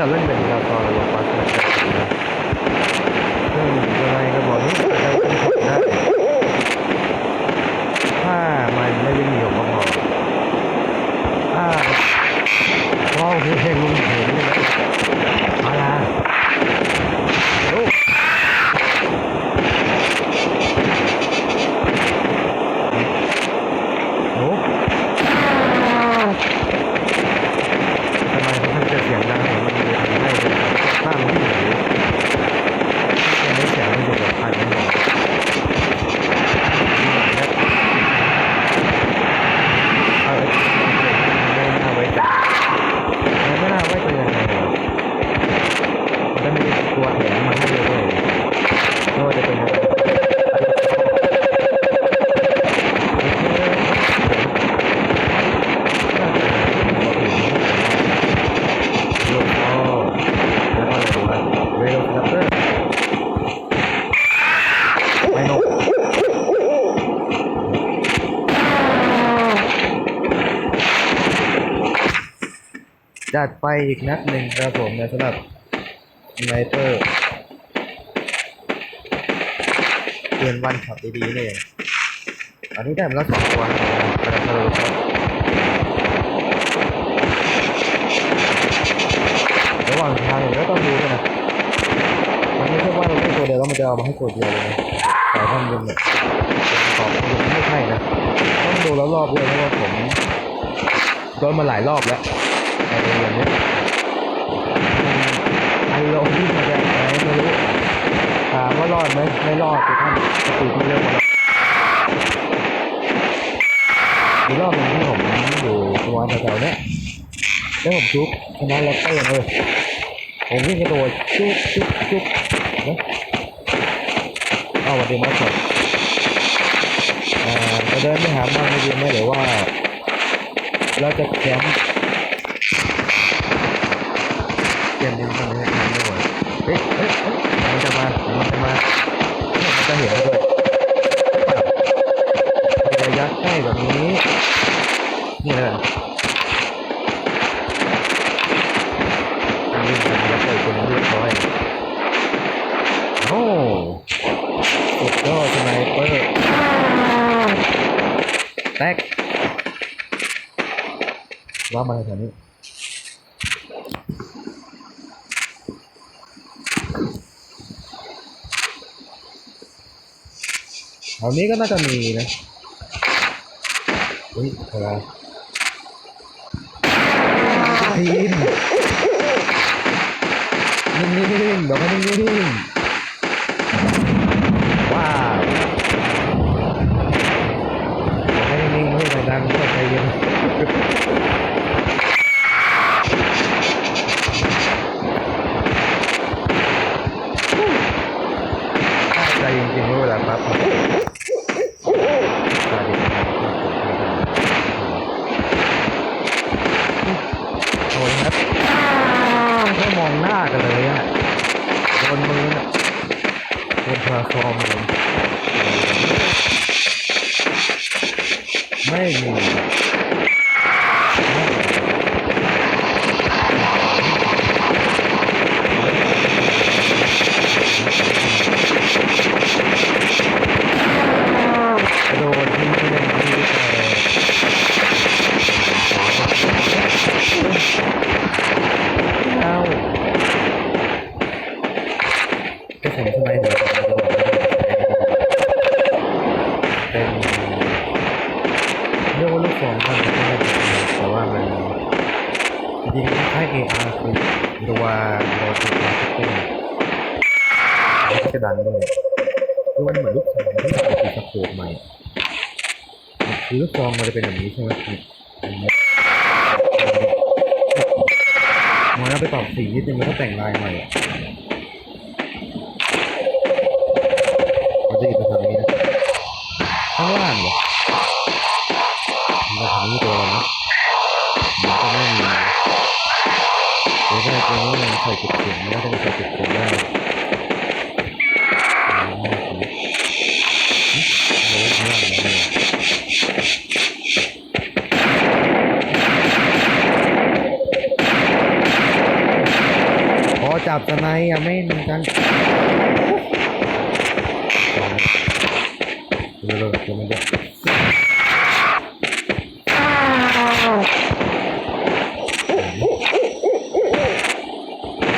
แรกที่เราเล่นเป็นเราตอนเราลงปัสนะซึ่งยังไงก็บอกนี้เราต้องทำได้ถ้ามันไม่ได้มีองค์ประกอบถ้าว้าวเพลงลุงเห็นเลยนะมาละเร็วโอ้ทำไมเขาถึงจะเสียงดังเหมือนมันเลยทำให้ข้างที่ไหนยังไม่เสียงมันอยู่กับพันมันบอกเออไม่น่าไว้ใจไม่น่าไว้ใจยังไงหรอมันจะมีตัวแถมมาให้เลยด้วยไม่ว่าจะเป็นอะไรลูกพ่อแล้วก็อะไรดูว่าเวลคัพเตอร์ไม่นกจัดไป อีกนัดหนึ่งครับผมนะสำหรับสไนเปอร์เตือนวันขับดีๆเลยอันนี้ได้มาแล้วสองตัวนะครับกระโดดครับระหว่างทางเนี่ยก็ต้องดูด้วยนะมันไม่ใช่ว่าเราเล่นตัวเดียวแล้วมันจะเอามาให้ตัวเดียวเลยนะสายพันธุ์หนึงเนี่ยตอบมันไม่ใช่นะต้องดูแล้วรอบด้วยเพราะว่าผมโดนมาหลายรอบแล้ว ในโรงเรียนเนี้ยไอโลที่มาจากไหนไม่รู้ถามว่ารอดไหมไม่รอดคือท่านสติมันเร็วกว่าเรามีรอบหนึงที่ผมอยู่ประมาณแถวๆเนี้ยแล้วผมชุบชนะแล้วเต้นเลยผมวิ่งกระโดดจุ๊บจุ๊บจุ๊บนะเอาวันเดียวมาก่ออจะเดินไปหามันในเดือนไหมหรือว่า เราจะแคมป์ เกมนี้มันไม่ทำไม่ไหวเฮ้ยเฮ้ยเฮ้ยมันจะมามันจะมาเนี่ยมันจะเห็นแล้วด้วยระยะใกล้แบบนี้นี่แหละวิ่งกันแล้วเปิดคนเรียบร้อยโอ้สุดยอดสไนเปอร์แตกว่ามาแถวนี้ แถวนี้ก็น่าจะมีนะอุ้ยอะไรทีมนิ่งๆเดี๋ยวไม่นิ่งๆว้าวไม่นิ่งๆไม่ไปดังไม่ใจเย็นใจจริงๆเมื่อเวลาปั๊บตาดีโอ้ยครับไม่มองหน้ากันเลยอะ โดนมือน่ะโดนพาคอมเลยไม่มีกระโดดทิ้งไปเลยที่แต่เอาก็ผมทำไมหัวผมจะบอกว่าเป็นเรียกว่าลูกสองมันก็ได้แต่ว่ามันจริงๆคล้าย AR คือตัวโรติมาร์เก็ตติ้งแล้วก็จะดังด้วย คือมันเหมือนลูกซองที่มันเป็นสโคปใหม่คือลูกซองมันจะเป็นแบบนี้ใช่ไหมคือมันเอาไปปรับสีนิดนึงแล้วก็แต่งลายใหม่อะมันจะอยู่ตรงนี้นะข้างล่างเหรอมันจะทำนี้ตัวนะมันก็ไม่มีเดี๋ยวได้ตัวนี้มันใส่จุดเสียง จับสไนด์อะไม่เหมือนกันเร็วๆเดี๋ยวมันจะ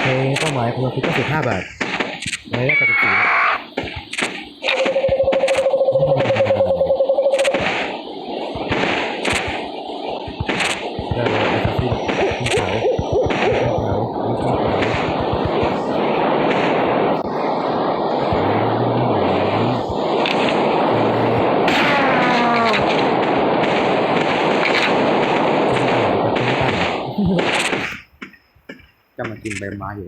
เพลงเป้าหมายของเราคือ95บาท จะมาอยู่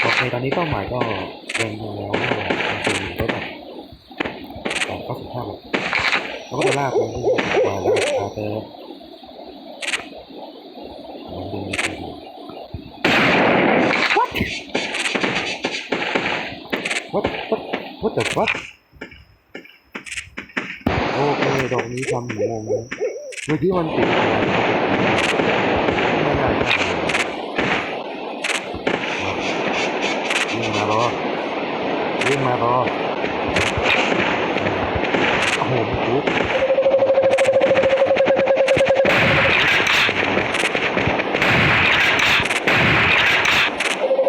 โอเคตอนนี้เป้าหมายก็ลงมาแล้วจริงก็แบบสองเก้าสิบห้าบาทแล้วก็จะลากไปที่มาแล้วอาเตอร์ลองดูในทีวี What what what the fuck โอเคดอกนี้ทำหัวงงเมื่อกี้มันติด วิ่งมารอวิ่งมารอโอ้โหปุ๊บ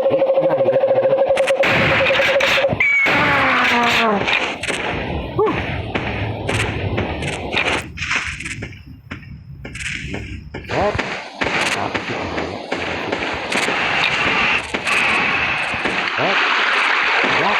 เฮ้ยไม่ได้เลยครับครับครับครับ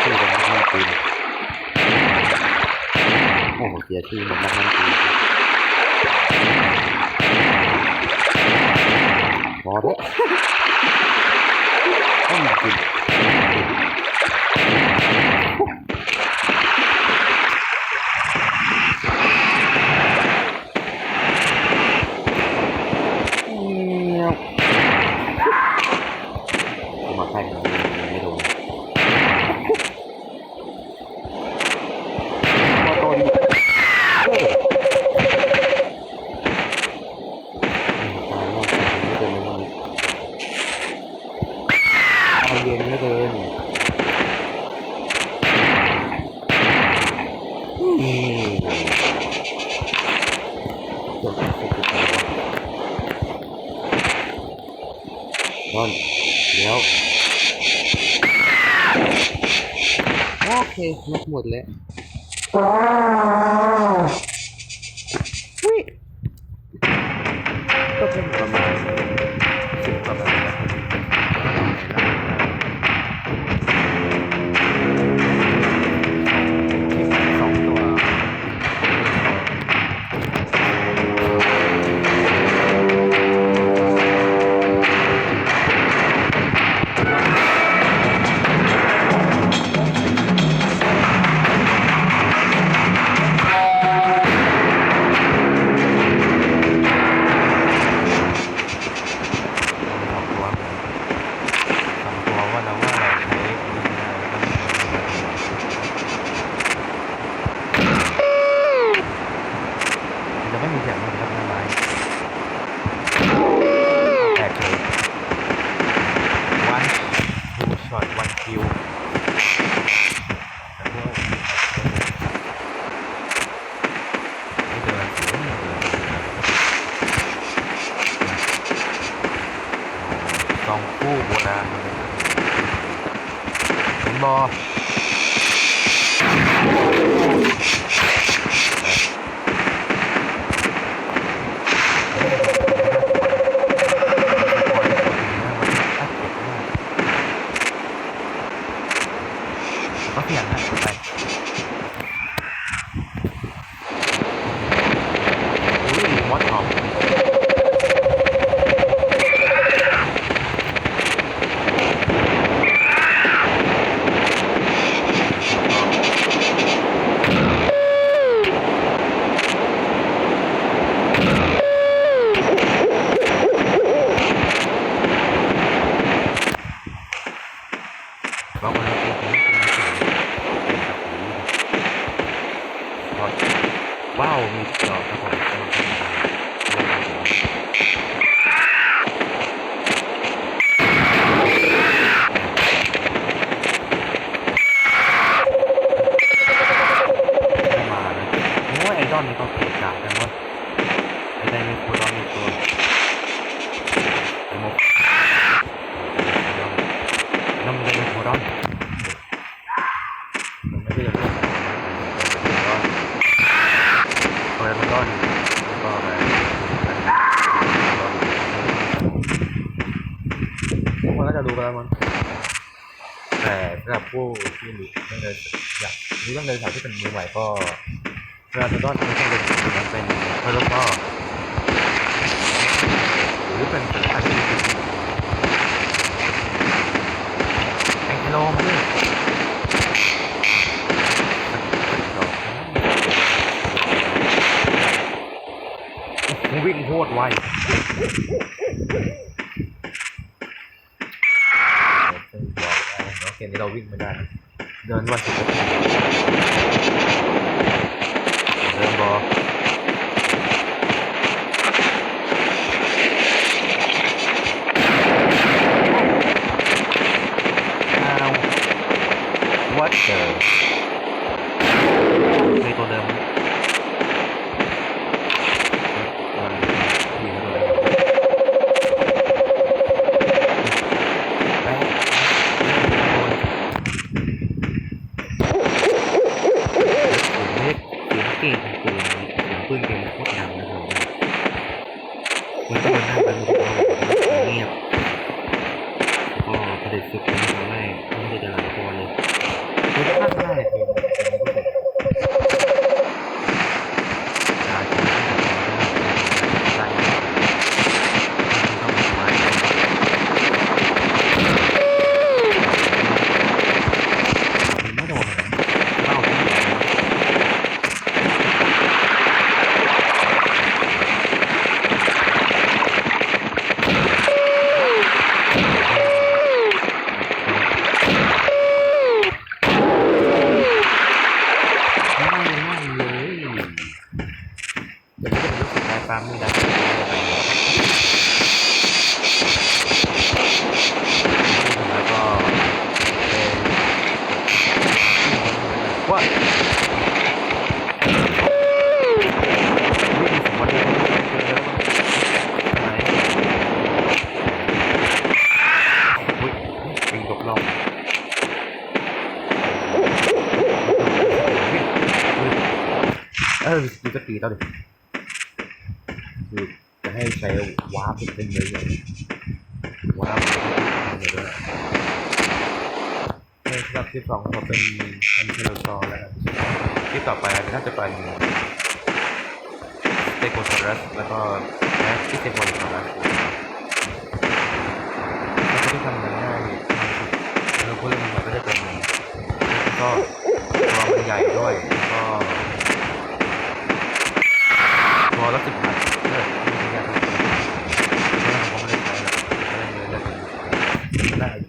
ชื่อเป็นนักเล่นปืน โอ้โหเสียชื่อเป็นนักเล่นปืนพอเถอะต้องมากินเงี้ยวมาใกล้กันไม่โดน พอตอนเออตายแล้วไม่เป็นไรเอาเย็นไม่เกินอืมจบจบจบจบนอนเดี๋ยว โอเคนก หมดแล้ว บอก็เสียงนะไปอุ้ยมดออก ว้าวมีจอครับผมไม่มานะโอ้ยไอดอนนี่ก็เกะกะจังวะไอไดไม่ควรต้องมีตัวไอโมกน้ำไดไม่ควรต้องมันไม่ได้จะพูดโอ้ยมันก้อนแล้วก็อะไรทุกคนก็จะดูกันแล้วมั้งแต่สำหรับผู้ที่รู้เรื่องเดิน อยากรู้เรื่องเดินสายที่เป็นมือใหม่ก็เวลาจะต้อนไม่ใช่เป็นสิ่งนั้นเป็นเพื่อนก็หรือเป็นสัญชาติที่ดีแองเกิโลมาดิมึงวิ่งโคตรไวเกมนี้เราวิ่งไม่ได้ เดินวันสิบนาทีเดินบออ้าว what the มีตัวเดิม รู้สึกได้ปั๊มไม่ได้แล้วก็เป็นว่าวิ่งสมบัติเยอะไหมอุ้ยวิ่งตกล่อง เออดู าร์ปเป็นเลยอย่าวาร์ปเลยด้วยในสำหรับที่สองผมเป็นอันเทลซอแล้ว ที่ต่อไปน่าจะเป็นสเตโกซอรัสแล้วก็แอสที่เตโกซอรัสก็ที่ทำง่ายๆแล้วผู้เล่นมันก็จะเป็นก็ตัวมันใหญ่ด้วยแล้วก็ตัวละสิบบาทเออไม่ยากเลยผมก็ไม่ได้ใช้หรอกไม่ได้เลย เ